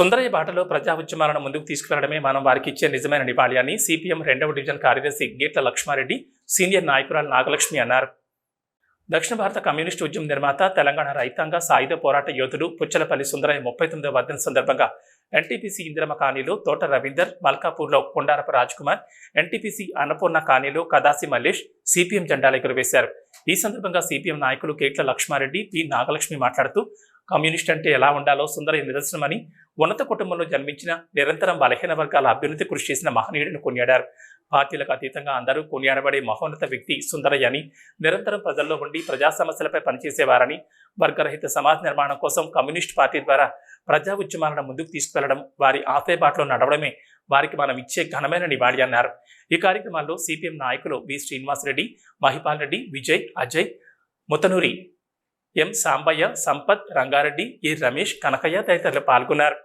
సుందరయ్య బాటలో ప్రజా ఉద్యమాలను ముందుకు తీసుకువెళ్ళడమే మనం వారికి ఇచ్చే నిజమైన నివాళి అని సిపిఎం రెండవ డివిజన్ కార్యదర్శి గీట్ల లక్ష్మారెడ్డి సీనియర్ నాయకురాలు నాగలక్ష్మి అన్నారు. దక్షిణ భారత కమ్యూనిస్టు ఉద్యమ నిర్మాత తెలంగాణ రైతాంగ సాయుధ పోరాట యోధుడు పుచ్చలపల్లి సుందరయ్య ముప్పై తొమ్మిదవ వర్ధన సందర్భంగా ఎన్టీపీసీ ఇందిరమ కాణిలో తోట రవీందర్ మల్కాపూర్లో కొండారపు రాజ్కుమార్ ఎన్టీపీసీ అన్నపూర్ణ కాణిలో కదాసి మల్లేష్ సిపిఎం జెండాలు ఎగురవేశారు. ఈ సందర్భంగా సిపిఎం నాయకులు కేట్ల లక్ష్మారెడ్డి పి నాగలక్ష్మి మాట్లాడుతూ కమ్యూనిస్ట్ అంటే ఎలా ఉండాలో సుందరయ్య నిదర్శనమని ఉన్నత కుటుంబంలో జన్మించిన నిరంతరం బలహీన వర్గాల అభ్యున్నతి కృషి చేసిన మహనీయుడిని కొనియాడారు. పార్టీలకు అతీతంగా అందరూ కొనియాడబడే మహోన్నత వ్యక్తి సుందరయ్య అని నిరంతరం ప్రజల్లో ఉండి ప్రజా సమస్యలపై పనిచేసేవారని వర్గరహిత సమాజ నిర్మాణం కోసం కమ్యూనిస్ట్ పార్టీ ద్వారా ప్రజా ఉద్యమాలను ముందుకు తీసుకువెళ్ళడం వారి ఆఫే నడవడమే వారికి మనం ఇచ్చే ఘనమైన నివాళి అన్నారు. ఈ కార్యక్రమాల్లో సిపిఎం నాయకులు వి శ్రీనివాసరెడ్డి మహిపాల్ రెడ్డి విజయ్ అజయ్ ముతనూరి ఎం సాంబయ్య సంపత్ రంగారెడ్డి ఏ రమేష్ కనకయ్య తదితరులు పాల్గొన్నారు.